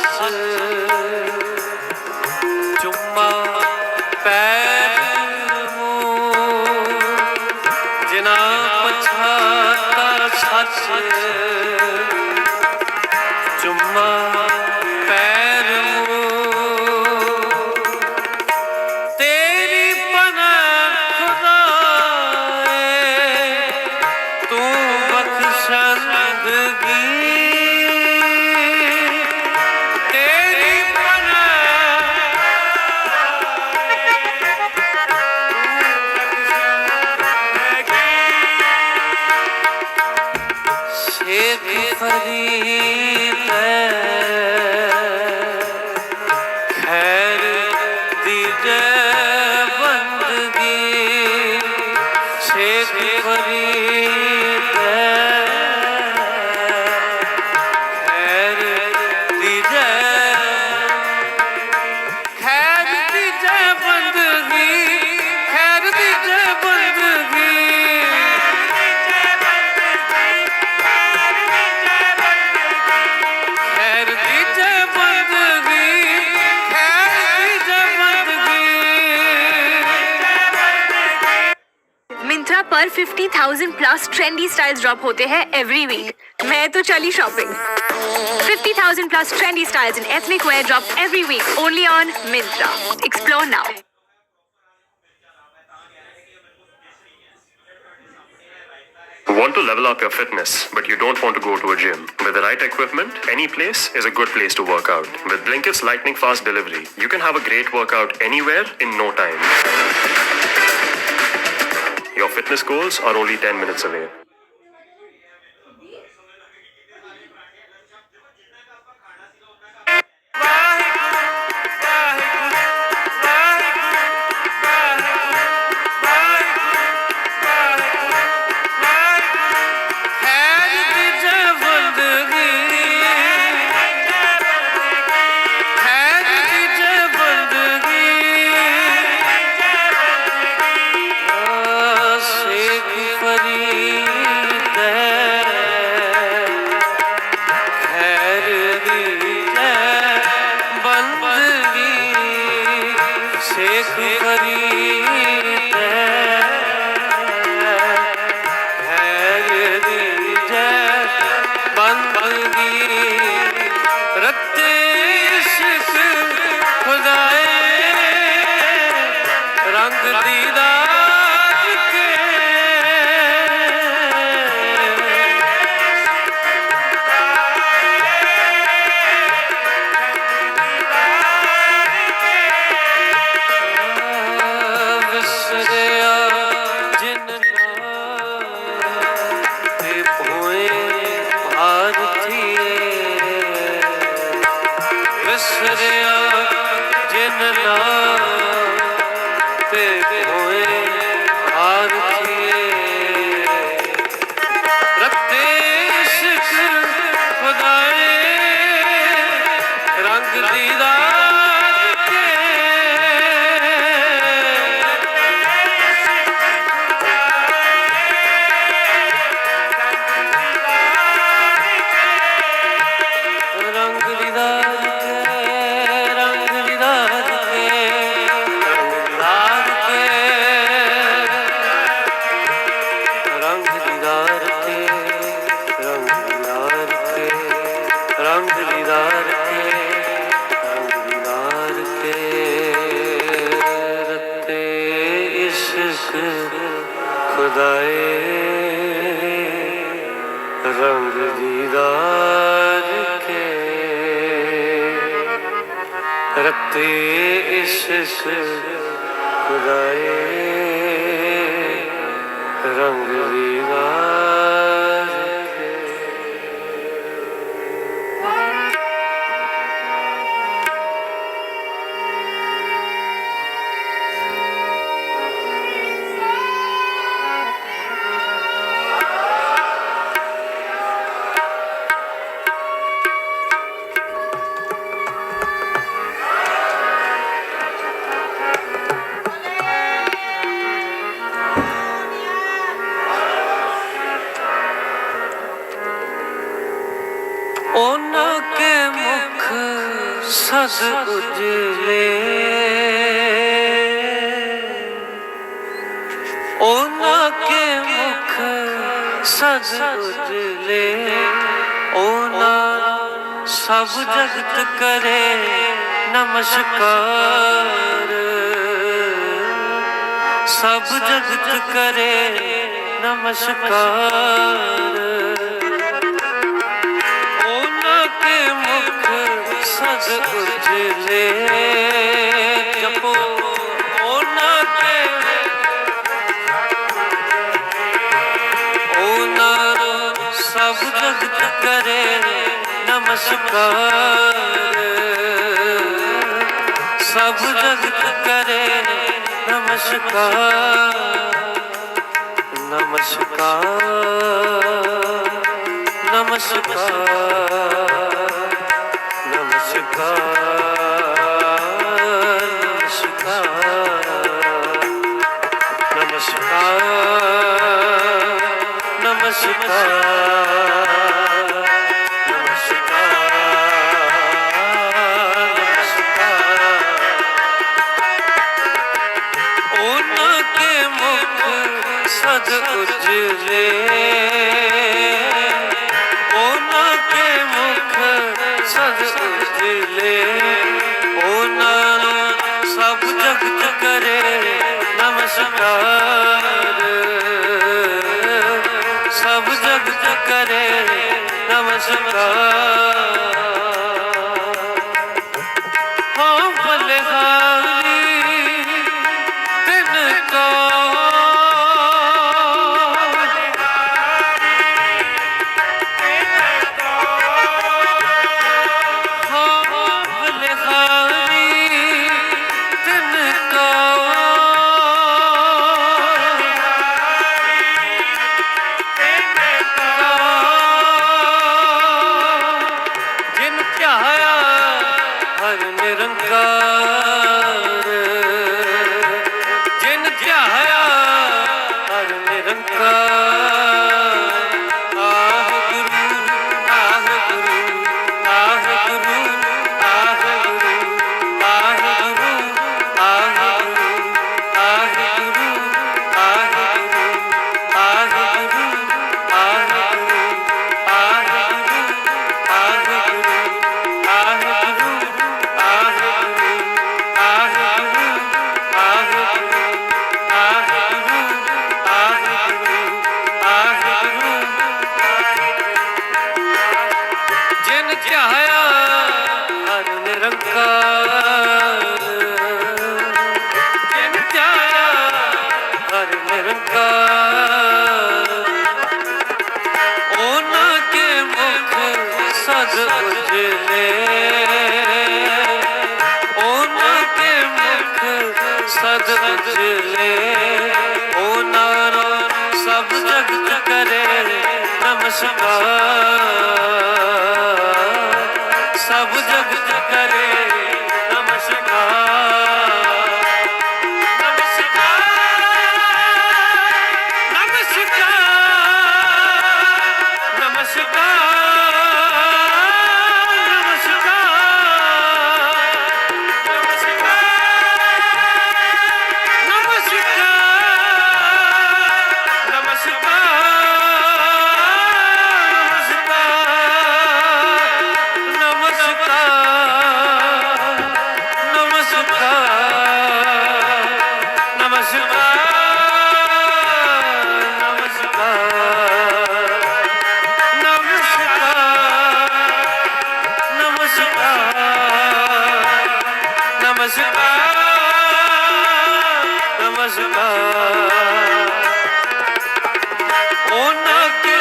ਪਛਾਤਾ ਚੁੰਮਾ ਪੈਰ ਮੂੰ ਜਿਨਾ ਪਛਾਤਾ ਸੱਚ શેખ ફરી 50,000 प्लस ट्रेंडी स्टाइल्स ड्रॉप होते हैं एवरी वीक मैं तो चली shopping 50,000 plus trendy styles in ethnic wear drop every week only on Myntra explore now Want to level up your fitness, but you don't want to go to a gym? With the right equipment, any place is a good place to work out. With Blinkit's lightning fast delivery, you can have a great workout anywhere in no time. Your fitness goals are only 10 minutes away. શેખ કરી रखते इस खुदाए रंग दीवा ਸਭ ਜਗਤ ਕਰੇ ਨਮਸਕਾਰ। ਸਭ ਜਗਤ ਕਰੇ ਨਮਸਕਾਰ। ਉਹਨਾਂ ਕੇ ਮੁਖ ਸਦ ਉਜਲੇ ਨਮਸਕਾਰ ਸਭ ਜਗਤ ਕਰੇ ਨਮਸਕਾਰ ਨਮਸਕਾਰ ਨਮਸਕਾਰ ਨਮਸਕਾਰ ਸਭ ਜਗਤ ਕਰੇ ਨਮਸਕਾਰ। ਹਰ ਨਿਰੰਕਾਰ। ਉਹਨਾਂ ਕੇ ਮੁਖ ਸਦ ਉਜਲੇ। ਉਹਨਾਂ ਕੇ ਮੁਖ ਸਦ ਉਜਲੇ। ਉਹਨਾਂ ਰਾ ਸਭ ਜਗਤ ਕਰੇ ਨਮਸਕਾਰ ਨਮਸਕਾਰ ਨਮਸਕਾਰ ਉਹਨਾਂ ਕੇ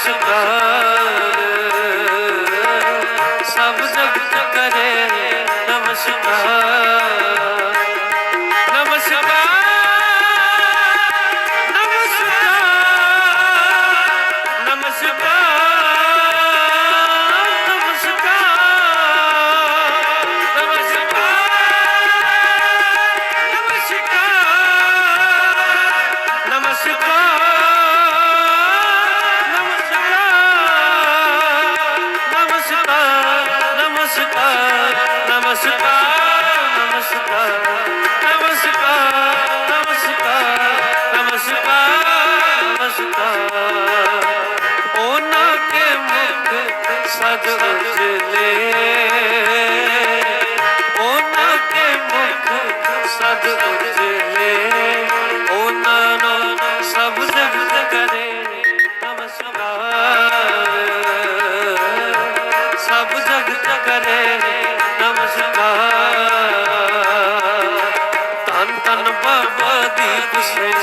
ਨਮਸਕਾਰ ਸਭ ਜਗਤ ਕਰੇ ਨਮਸਕਾਰ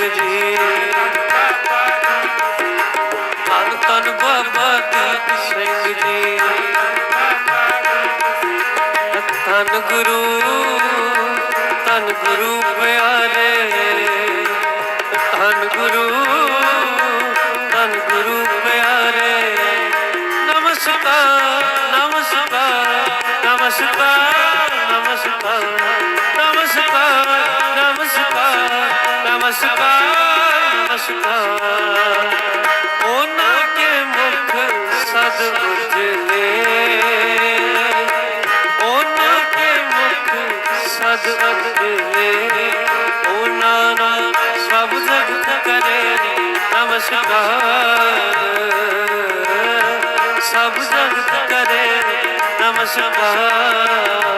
ਸਿੰਘ ਜੀ ਧੰਨ ਧੰਨ ਬਾਬਾ ਦੀਪ ਸਿੰਘ ਜੀ ਧੰਨ ਗੁਰੂ ਧੰਨ ਗੁਰੂ ਪਿਆਰੇ ਧੰਨ ਗੁਰੂ ਧੰਨ ਗੁਰੂ ਪਿਆਰੇ ਨਮਸਕਾਰ ਨਮਸਕਾਰ ਨਮਸਕਾਰ ਨਮਸਕਾਰ ਨਮਸਕਾਰ ਨਮਸਕਾਰ। ਨਮਸਕਾਰ ਨਮਸਕਾਰ ਉਹਨਾਂ ਕੇ ਮੁਖ ਸਦ ਉਜਲੇ। ਉਹਨਾਂ ਕੇ ਮੁਖ ਸਦ ਉਜਲੇ। ਉਹਨਾਂ ਨਾਲ ਸਭ ਜਗਤ ਕਰੇ ਨਮਸਕਾਰ। ਸਭ ਜਗਤ ਕਰੇ ਨਮਸਕਾਰ।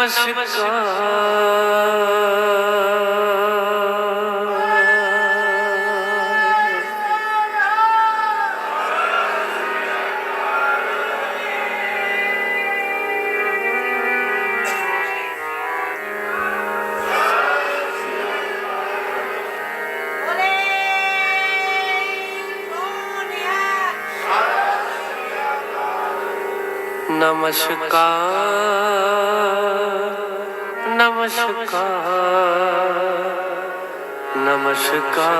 नमस्कार ਨਮਸਕਾਰ ਨਮਸਕਾਰ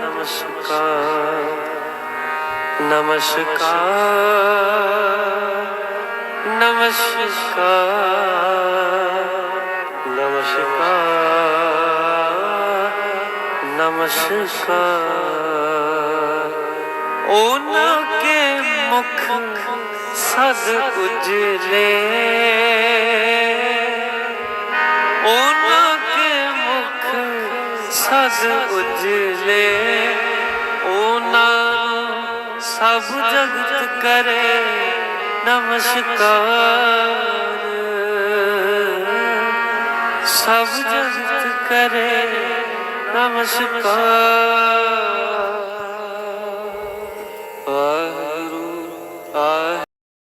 ਨਮਸਕਾਰ ਨਮਸਕਾਰ ਨਮਸਕਾਰ ਨਮਸਕਾਰ ਨਮਸਕਾਰ ਉਹਨਾਂ ਕੇ ਮੁਖ ਸਦ ਉਜਲੇ ਉਹਨਾਂ ਕੇ ਮੁਖ ਸਦ ਉਜਲੇ ਉਹਨਾਂ ਸਭ ਜਗਤ ਕਰੇ ਨਮਸਕਾਰ। ਸਭ ਜਗਤ ਕਰੇ ਨਮਸਕਾਰ।